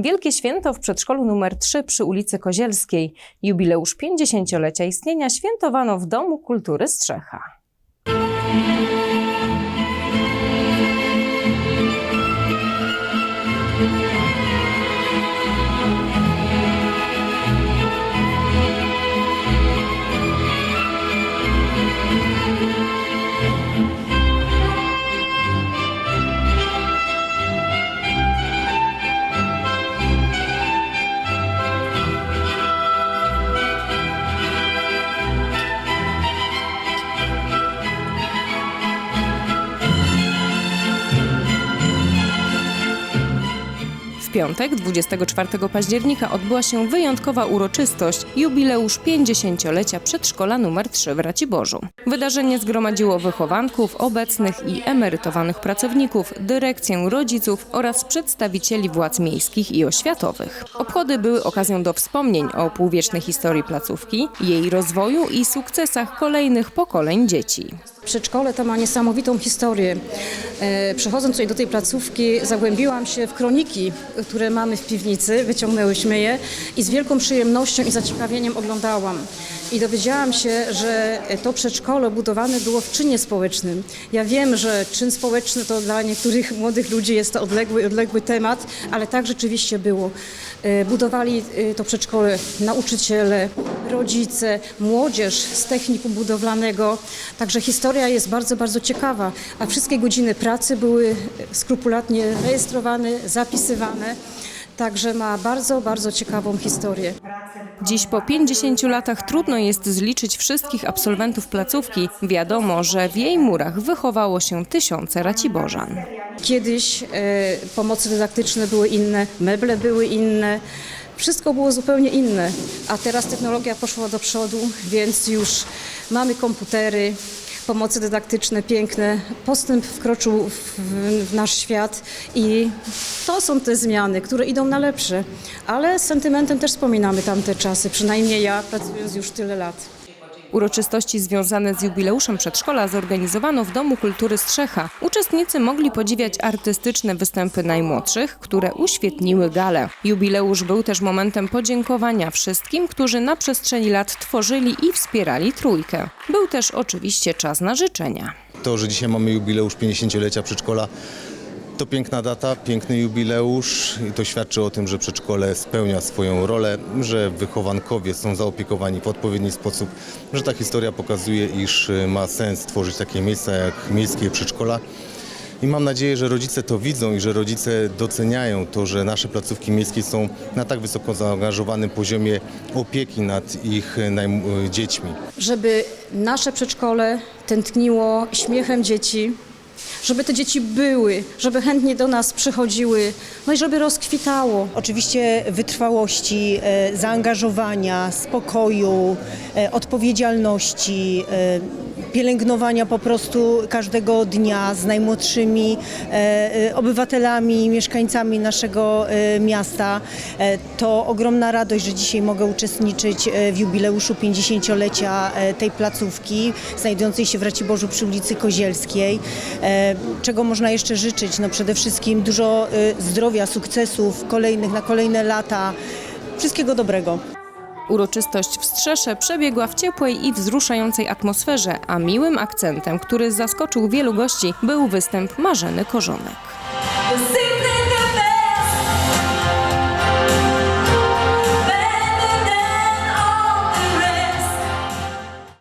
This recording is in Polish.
Wielkie święto w przedszkolu numer 3 przy ulicy Kozielskiej. Jubileusz 50-lecia istnienia świętowano w Domu Kultury Strzecha. Piątek, 24 października, odbyła się wyjątkowa uroczystość jubileusz 50-lecia przedszkola nr 3 w Raciborzu. Wydarzenie zgromadziło wychowanków, obecnych i emerytowanych pracowników, dyrekcję rodziców oraz przedstawicieli władz miejskich i oświatowych. Obchody były okazją do wspomnień o półwiecznej historii placówki, jej rozwoju i sukcesach kolejnych pokoleń dzieci. Przedszkole to ma niesamowitą historię. E, Przechodząc tutaj do tej placówki, zagłębiłam się w kroniki, które mamy w piwnicy, wyciągnęłyśmy je i z wielką przyjemnością i zaciekawieniem oglądałam. I dowiedziałam się, że to przedszkole budowane było w czynie społecznym. Ja wiem, że czyn społeczny to dla niektórych młodych ludzi jest to odległy, odległy temat, ale tak rzeczywiście było. E, Budowali e, to przedszkole nauczyciele, rodzice, młodzież z technikum budowlanego. Także historia jest bardzo, bardzo ciekawa, a wszystkie godziny pracy były skrupulatnie rejestrowane, zapisywane. Także ma bardzo, bardzo ciekawą historię. Dziś po 50 latach trudno jest zliczyć wszystkich absolwentów placówki. Wiadomo, że w jej murach wychowało się tysiące raciborzan. Kiedyś e, pomocy dydaktyczne były inne, meble były inne. Wszystko było zupełnie inne, a teraz technologia poszła do przodu, więc już mamy komputery, pomocy dydaktyczne piękne. Postęp wkroczył w, w nasz świat i to są te zmiany, które idą na lepsze. Ale z sentymentem też wspominamy tamte czasy, przynajmniej ja pracując już tyle lat. Uroczystości związane z jubileuszem przedszkola zorganizowano w Domu Kultury Strzecha. Uczestnicy mogli podziwiać artystyczne występy najmłodszych, które uświetniły galę. Jubileusz był też momentem podziękowania wszystkim, którzy na przestrzeni lat tworzyli i wspierali trójkę. Był też oczywiście czas na życzenia. To, że dzisiaj mamy jubileusz 50-lecia przedszkola, to piękna data, piękny jubileusz i to świadczy o tym, że przedszkole spełnia swoją rolę, że wychowankowie są zaopiekowani w odpowiedni sposób, że ta historia pokazuje, iż y, ma sens tworzyć takie miejsca jak miejskie przedszkola. I mam nadzieję, że rodzice to widzą i że rodzice doceniają to, że nasze placówki miejskie są na tak wysoko zaangażowanym poziomie opieki nad ich y, y, dziećmi. żeby nasze przedszkole tętniło śmiechem dzieci, żeby te dzieci były, żeby chętnie do nas przychodziły, no i żeby rozkwitało. Oczywiście wytrwałości, e, zaangażowania, spokoju, e, odpowiedzialności, e, pielęgnowania po prostu każdego dnia z najmłodszymi e, e, obywatelami, mieszkańcami naszego e, miasta. To ogromna radość, że dzisiaj mogę uczestniczyć w jubileuszu 50-lecia e, tej placówki znajdującej się w Raciborzu przy ulicy Kozielskiej. Czego można jeszcze życzyć? No przede wszystkim dużo zdrowia, sukcesów kolejnych na kolejne lata. Wszystkiego dobrego. Uroczystość w Strzesze przebiegła w ciepłej i wzruszającej atmosferze, a miłym akcentem, który zaskoczył wielu gości, był występ Marzeny Korzonek.